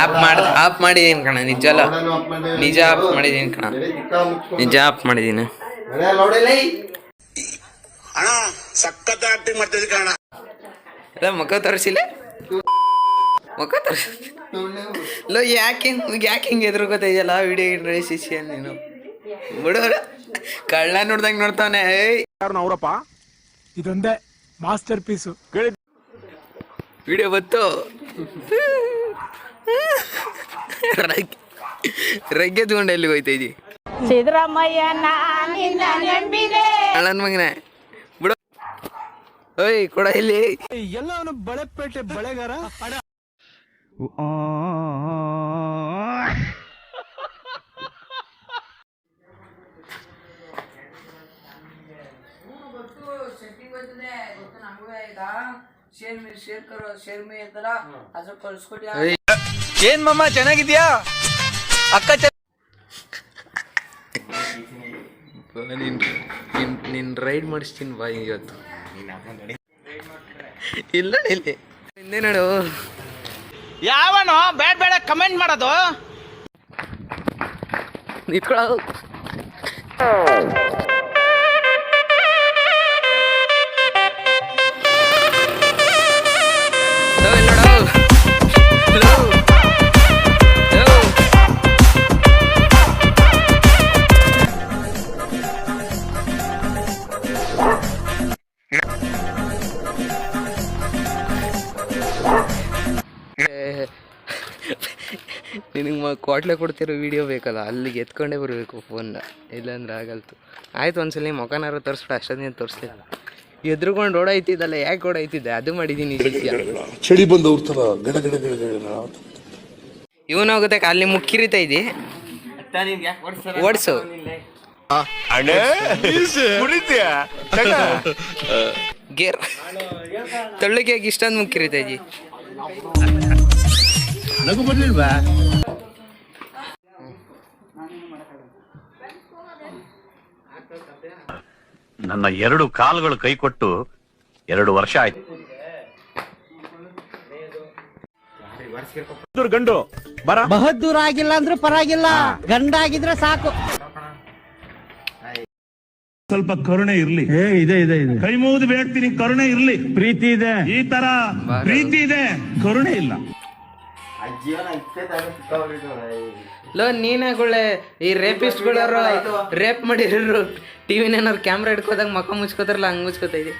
App ಮಾಡಿ app ಮಾಡಿದೀನಿ ಕಣ ನಿಜ ಅಲ್ಲ. ನಿಜ ಆಪ್ ಮಾಡಿದೀನಿ ಕಣ. ನಿಜ ಆಪ್ ಮಾಡಿದೀನಿ. ಅಣ್ಣ ಸಖತ್ ಆಕ್ಟಿಂಗ್ ಮಾಡ್ತಿದ್ದೆ ಕಣ ಅಲ್ಲ ಮುಖ ತೋರಿಸಿಲ್ಲ? ಮುಖ ತೋರಿಸಿ ಲೋ ಯಾಕೆ ಯಾಕೆ ಹಿಂಗೆ ಎದುರುಗೋತಾ ಇದೆಯಲ್ಲ ವಿಡಿಯೋ ಇನ್ ಶಿಷ್ಯ ನೀನು? ಬಿಡೋರ ಕಳ್ಳ ನೋಡ್ದಂಗೆ ನೋಡ್ತಾನೆ ಏಯ್. ಅವರಪ್ಪ? ಇದೊಂದೇ ಮಾಸ್ಟರ್ ಪೀಸು ವಿಡಿಯೋ ಬತ್ತು ರಗ್ಗೆ ತಗೊಂಡು ಎಲ್ಲಿಗೆ ಹೋಯ್ತಾ ಇದ್ದಿ? ಸಿದ್ದರಾಮಯ್ಯ ನಿನ್ನ ನಂಬಿದೆ. ಕಳ್ಳನ ಮಗನೇ. ಬಿಡು. ಓಯ್ ಕೊಡ ಇಲ್ಲಿ. ಎಲ್ಲವನು ಬಳೆಪೇಟೆ ಬಳೆಗಾರ. ಓಯ್. ಏನ್ ಮಮ್ಮ ಚೆನ್ನಾಗಿದ್ಯಾ? ಅಕ್ಕ ನಿನ್ ನಿನ್- ನಿನ್ ರೈಡ್ ಮಾಡಿಸ್ತೀನಿ ಬಾ ಇವತ್ತು. ಇಲ್ಲ ಇಲ್ಲಿ. ಹಿಂದೆ ನೋಡು. ಯಾವನು ಬೇಡ ಬೇಡ ಕಮೆಂಟ್ ಮಾಡೋದು? ನಿಂತ್ಕೊಳ್ಳೋ ನಿನಗೆ ಮ ಕೋಟ್ಲೆ ಕೊಡ್ತಿರೋ ವಿಡಿಯೋ ಬೇಕಲ್ಲ? ಅಲ್ಲಿಗೆ ಎತ್ಕೊಂಡೇ ಬರಬೇಕು ಫೋನ್ನ ಇಲ್ಲಾಂದ್ರೆ ಆಗಲ್ತು. ಆಯ್ತು ಒಂದ್ಸಲ ಮೊಖನಾರು ತೋರಿಸ್ಬಿಡ ಅಷ್ಟೊಂದಿನ ತೋರಿಸ್ಲಿಲ್ಲ. ಎದ್ರುಕೊಂಡು ಓಡಾಯ್ತಿದ್ದಲ್ಲ ಯಾಕೆ ಓಡಾಯ್ತಿದ್ದೆ ಅದು ಮಾಡಿದ್ದೀನಿ ಚಳಿ ಬಂದವ್ರ ಗಡ ಗಡ ಗಡ ಗಡ ಇವನು ಹೋಗುತ್ತೆ ಅಲ್ಲಿ ಮುಕ್ಕಿರಿತಾ ಇದ್ದಿ ಓಡಿಸು. ಗೇರ್. ತಳ್ಳಿಗೆ ಇಷ್ಟೊಂದು ಮುಕ್ಕಿರಿತಾ ಇದ್ದಿ ನನ್ನ ಎರಡು ಕಾಲುಗಳು ಕೈ ಕೊಟ್ಟು ಎರಡು ವರ್ಷ ಆಯ್ತು. ಗಂಡು ಬರ. ಬಹದ್ದೂರ್ ಆಗಿಲ್ಲ ಅಂದ್ರೂ ಪರವಾಗಿಲ್ಲ. ಗಂಡ ಆಗಿದ್ರೆ ಸಾಕು. ಸ್ವಲ್ಪ ಕರುಣೆ ಇರ್ಲಿ. ಏ ಇದೆ ಇದೆ ಇದೆ. ಕೈ ಮುಗಿದು ಬೇಡ್ತೀನಿ ಕರುಣೆ ಇರ್ಲಿ. ಪ್ರೀತಿ ಇದೆ. ಈ ತರ ಪ್ರೀತಿ ಇದೆ ಕರುಣೆ ಇಲ್ಲ. ಲೋ ನೀನಾಗುಳೆ ಈ ರೇಪಿಸ್ಟ್ಗಳವ್ರು ರೇಪ್ ಮಾಡಿರೋರು ಟಿವಿ ಏನಾರು ಕ್ಯಾಮ್ರಾ ಹಿಡ್ಕೋದಾಗ ಮಕ್ಕ ಮುಚ್ಕೋತಾರಲ್ಲ ಹಂಗೆ ಮುಚ್ಕೋತಾ ಇದ್ದಿ